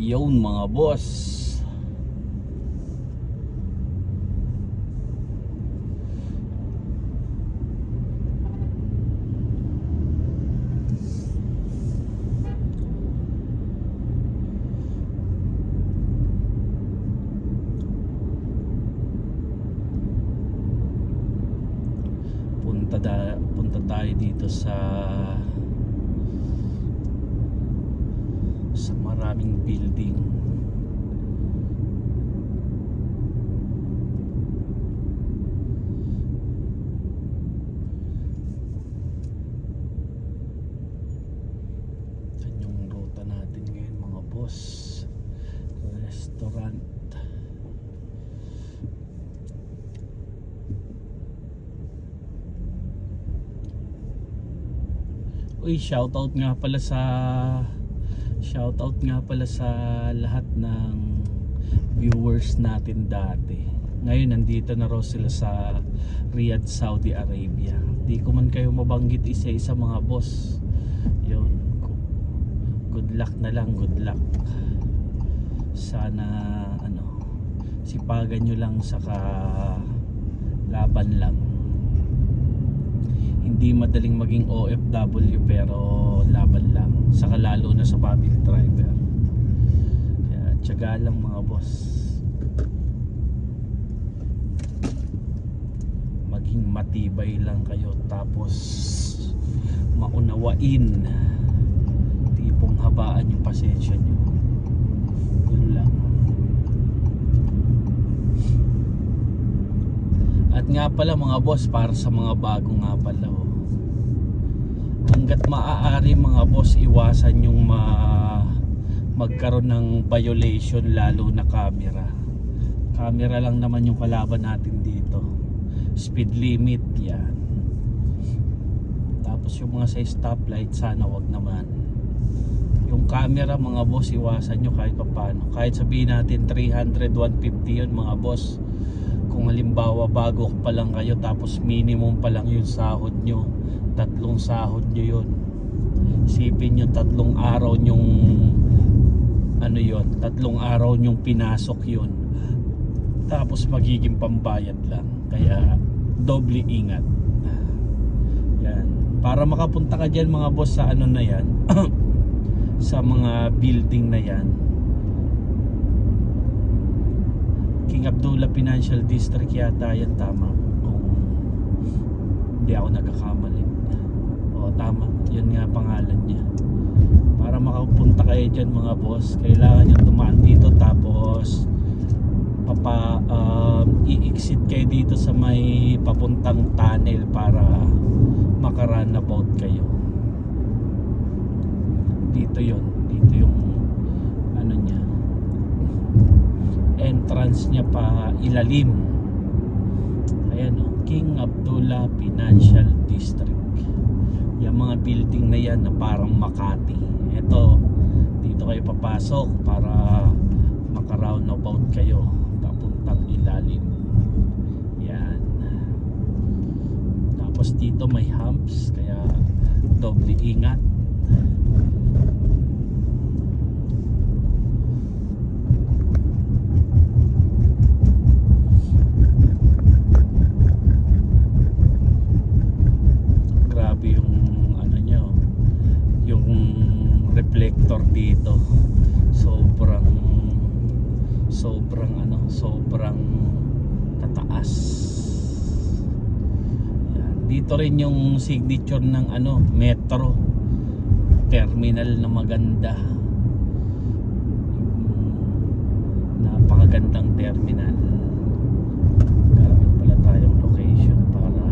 Yun mga boss. Punta da, punta tayo dito sa sa maraming building. Yan ruta natin ngayon mga boss. Restaurant. Uy, shoutout nga pala sa shoutout nga pala sa lahat ng viewers natin dati. Ngayon nandito na raw sila sa Riyadh, Saudi Arabia. Di ko man kayo mabanggit isa-isa mga boss. Yun. Good luck na lang, good luck. Sana ano sipagan nyo lang saka laban lang hindi madaling maging OFW pero laban lang saka lalo na sa public driver. Kaya tiyaga lang mga boss. Maging matibay lang kayo tapos maunawain. Tipong habaan yung pasensya nyo. Yun lang. At nga pala mga boss, para sa mga bago nga pala oh. Hanggat maaari mga boss, iwasan yung ma magkaroon ng violation lalo na camera. Camera lang naman yung kalaban natin dito. Speed limit yan. Tapos yung mga sa stoplight sana wag naman. Yung camera mga boss, iwasan nyo kahit paano. Kahit sabihin natin 300, 150 yun mga boss kung halimbawa bago pa lang kayo tapos minimum pa lang yung sahod nyo tatlong sahod nyo yun. Sipin nyo tatlong araw nyong ano yon tatlong araw nyong pinasok yun. Tapos magiging pambayad lang. Kaya doble ingat. Yan. Para makapunta ka dyan mga boss sa ano na yan sa mga building na yan. King Abdullah Financial District yata yan tama. Kung hindi ako nagkakamali tama. Yun nga pangalan niya. Para makapunta kayo dyan mga boss kailangan nyo tumaan dito tapos papa um, i-exit kayo dito sa may papuntang tunnel para makarunabout kayo. Dito yon dito yung ano niya. Entrance niya pa ilalim. Ayan o King Abdullah Financial District building na yan na parang Makati. Ito dito kayo papasok para maka-roundabout kayo papuntang ilalim. Yan. Tapos dito may humps kaya doble ingat grabe yung ano nyo yung reflector dito sobrang sobrang ano sobrang tataas Yan. dito rin yung signature ng ano metro. Terminal na maganda. Napakagandang terminal gamit pala tayong location para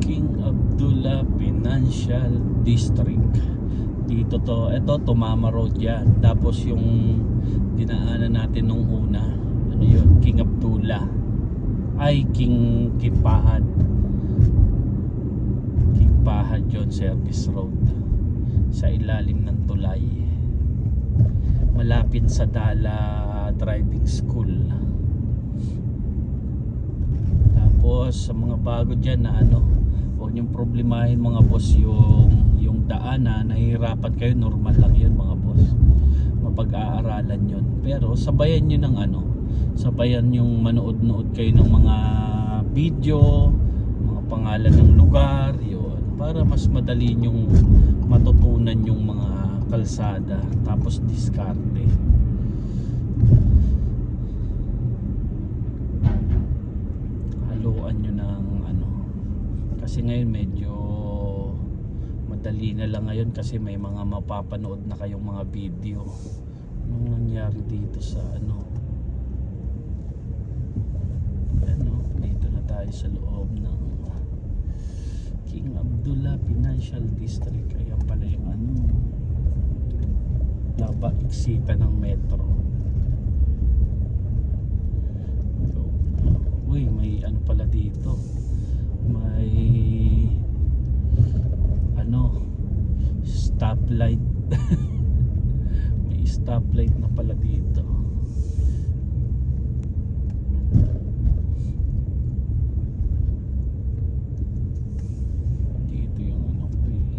King Abdullah Financial District. Dito to ito Tumama Road yan. Tapos yung dinaanan natin nung una ano yun King Abdullah. Ay King Kipahad. King Pahad John Service Road. Sa ilalim ng tulay. Malapit sa Dala Driving School. Tapos sa mga bago dyan na ano huwag niyong problemahin mga boss yung yung daan na nahihirapan kayo normal lang yun mga boss. Mapag-aaralan yun. Pero sabayan nyo ng ano sabayan yung manood-nood kayo ng mga video mga pangalan ng lugar yun. Para mas madali nyong matutunan yung mga kalsada tapos diskarte. Haluan nyo ng ano kasi ngayon medyo madali na lang ngayon kasi may mga mapapanood na kayong mga video. Anong nangyari dito sa ano? Ano dito na tayo sa loob ng King Abdullah Financial District. Ayan pala yung ano. Laba iksita ng metro. So, uy may ano pala dito. May ano stoplight. May stoplight na pala dito. Dito yung ano ko eh.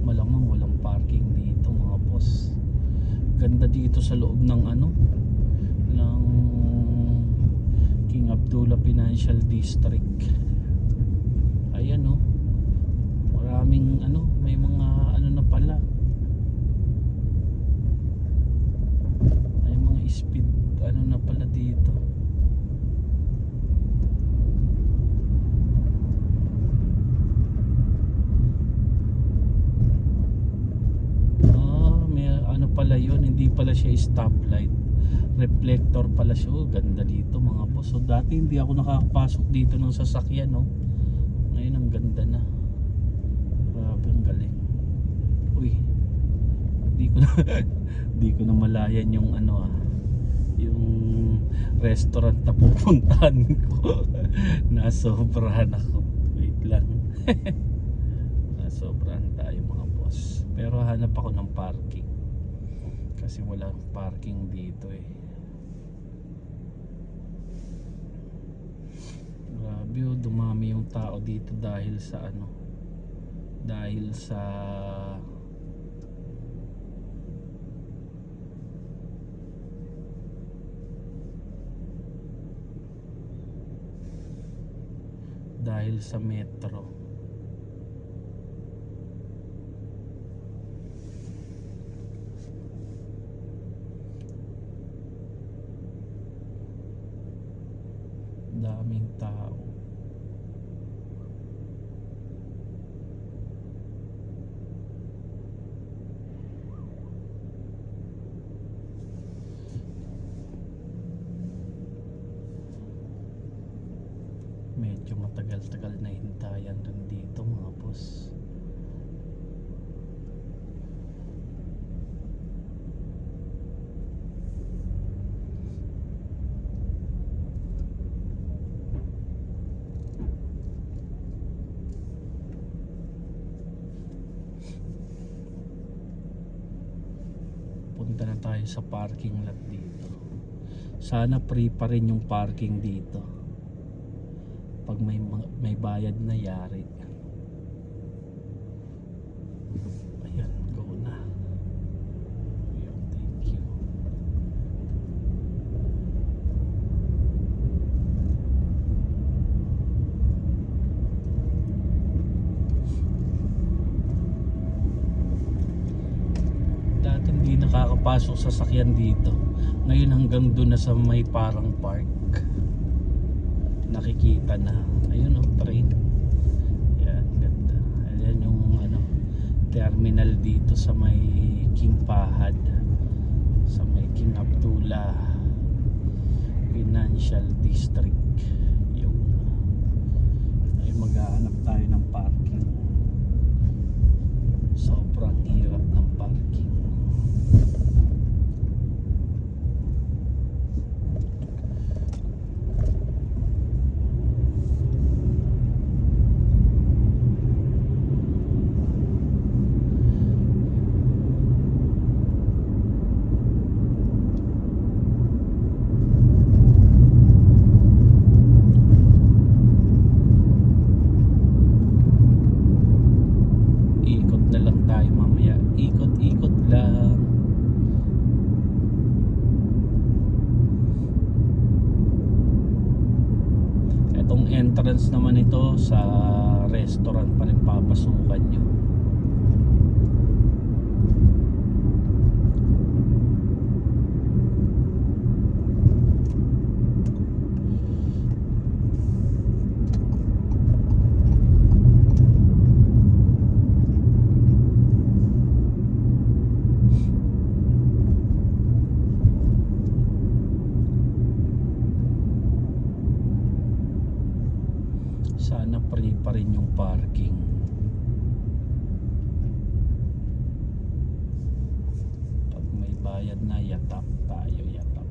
Malamang walang parking dito mga boss. Ganda dito sa loob ng ano ng King Abdullah Financial District. Ayan oh. Maraming ano may mga ano na pala. May mga speed ano na pala dito. Ah, may ano pala yun, hindi pala siya stoplight. Reflector pala siya. Oh, ganda dito mga boss. So dati hindi ako nakakapasok dito ng sasakyan, no. Ngayon ang ganda na. Grabe ang galing. Uy. Di ko na di ko na malayan yung ano ah yung restaurant na pupuntahan ko nasobrahan ako wait lang nasobrahan tayo mga boss pero hanap ako ng parking kasi walang parking dito eh. Grabe oh dumami yung tao dito dahil sa ano dahil sa dahil sa metro daming tao medyo matagal-tagal na hintayan rin dito mga boss. Punta na tayo sa parking lot dito. Sana free pa rin yung parking dito pag may may bayad na yari. Ayan go na. Ayan, dati hindi nakakapasok sa sakyan dito. Ngayon hanggang doon na sa may parang park nakikita na. Ayun oh train. Yan ganda. Ayan yung ano terminal dito sa may King Fahad. Sa may King Abdullah Financial District. Yung ay maghahanap tayo ng parking. Sobrang hirap ng parking entrance naman ito sa restaurant pa rin papasukan nyo. Sana free pa rin yung parking. Pag may bayad na, yatap tayo, yatap.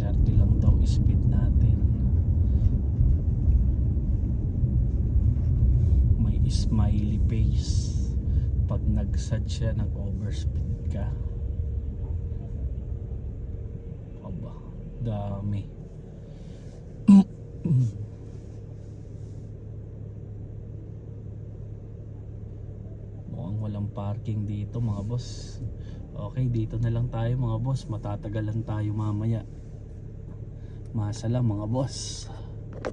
Thirty lang daw speed natin. May smiley face. Pag nagsad siya, nag-overspeed ka. Aba, dami. Mukhang walang parking dito mga boss. Okay, dito na lang tayo mga boss. Matatagalan tayo mamaya. Masa lang mga boss.